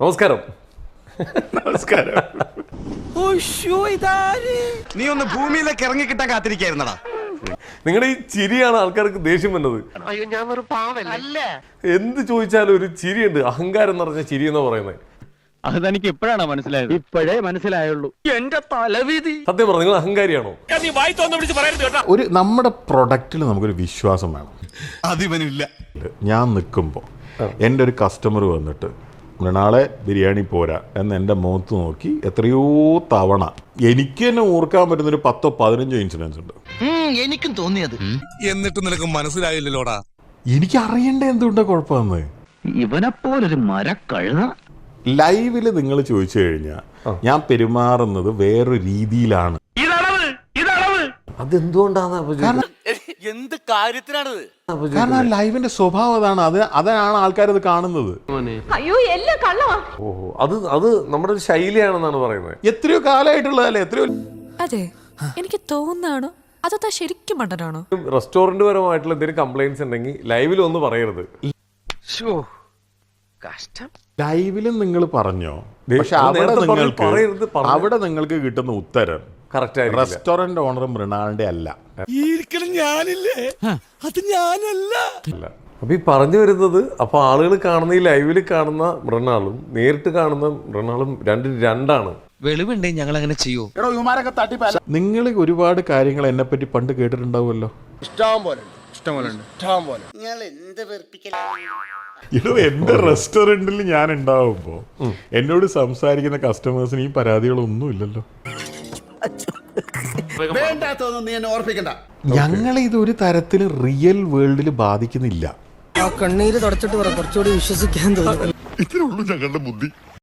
നമസ്കാരം. നമസ്കാരം. നീ ഒന്ന് ഭൂമിയിലേക്ക് ഇറങ്ങി കിട്ടാൻ കാത്തിരിക്കായിരുന്നടാ. നിങ്ങളുടെ ഈ ചിരിയാണ് ആൾക്കാർക്ക് ദേഷ്യം വന്നത്. അയ്യോ ഞാൻ ഒരു പാവല്ല? എന്ത് ചോദിച്ചാലും ഒരു ചിരിയുണ്ട്. അഹങ്കാരം പറഞ്ഞ ചിരി എന്ന് പറയുന്നത്. അത് തനിക്ക് ഇപ്പോഴാണ് മനസ്സിലായത്? ഇപ്പോഴേ മനസ്സിലായുള്ളൂ. എന്റെ തലവിധി. സത്യം പറഞ്ഞു നിങ്ങൾ അഹങ്കാരിയാണോ? ഒരു നമ്മുടെ പ്രൊഡക്റ്റിൽ നമുക്കൊരു വിശ്വാസം വേണം. അതിവനില്ല. ഞാൻ നിൽക്കുമ്പോൾ എന്റെ ഒരു കസ്റ്റമർ വന്നിട്ട് മൃണാളെ ബിരിയാണി പോരാ എന്ന് എന്റെ മുഖത്ത് നോക്കി എത്രയോ തവണ എനിക്ക് തന്നെ ഓർക്കാൻ പറ്റുന്ന ഒരു പത്തോ പതിനഞ്ചോ ഇൻസിഡൻസ് ഉണ്ട്. എനിക്കും തോന്നിയത്. എന്നിട്ട് നിനക്ക് മനസ്സിലായില്ലല്ലോടാ? എനിക്ക് അറിയേണ്ട എന്തുകൊണ്ടാ കുഴപ്പമെന്ന്? ഇവനെപ്പോലൊരു മരക്കഴുത. ലൈവിൽ നിങ്ങൾ ചോദിച്ചു കഴിഞ്ഞാ ഞാൻ പെരുമാറുന്നത് വേറൊരു രീതിയിലാണ്. അതെന്തുകൊണ്ടാണ്? എന്ത് കാര്യത്തിനാണിത്? കാരണം ലൈവിന്റെ സ്വഭാവം അതാണ്. അത് അതാണ് ആൾക്കാർ അത് കാണുന്നത്. അയ്യോ എല്ലാം കള്ളമാ ഓഹോ അത് അത് നമ്മുടെ ഒരു ശൈലിയാണെന്നാണ് പറയുന്നത്. എത്രയോ കാലമായിട്ടുള്ളതല്ലേ എത്രയോ അതെ എനിക്ക് തോന്നാണോ അതോ ശരിക്കും മണ്ടനാണോ? റെസ്റ്റോറന്റ് പരമായിട്ടുള്ള എന്തെങ്കിലും കംപ്ലൈന്റ്സ് ഉണ്ടെങ്കിൽ ലൈവിൽ ഒന്ന് പറയരുത്. കഷ്ടം. ലൈവിലും നിങ്ങൾ പറഞ്ഞോ? പക്ഷെ അവിടെ നിങ്ങൾക്ക് അവിടെ നിങ്ങൾക്ക് കിട്ടുന്ന ഉത്തരം കറക്റ്റ് റെസ്റ്റോറന്റ് ഓണർ മൃണാളിന്റെ അല്ല. ഞാനില്ലേ? അത് ഞാനല്ല. അപ്പൊ ഈ പറഞ്ഞു വരുന്നത് അപ്പൊ ആളുകൾ കാണുന്ന ഈ ലൈവിൽ കാണുന്ന മൃണാളും നേരിട്ട് കാണുന്ന മൃണാളും രണ്ടും രണ്ടാണ്. വെളിവുണ്ടേ ഞങ്ങൾ അങ്ങനെ ചെയ്യൂ നിങ്ങൾ ഒരുപാട് കാര്യങ്ങൾ എന്നെ പറ്റി പണ്ട് കേട്ടിട്ടുണ്ടാവുമല്ലോ. ഇടോ എന്റെ റെസ്റ്റോറന്റിൽ ഞാൻ ഉണ്ടാവുമ്പോ എന്നോട് സംസാരിക്കുന്ന കസ്റ്റമേഴ്സിന് ഈ പരാതികളൊന്നും ഇല്ലല്ലോ. ഞങ്ങളെ ഇത് ഒരു തരത്തിലും റിയൽ വേൾഡിൽ ബാധിക്കുന്നില്ല. കണ്ണീര് തുടച്ചിട്ട് പറ കുറച്ചുകൂടി വിശ്വസിക്കാൻ തോന്നുന്നു.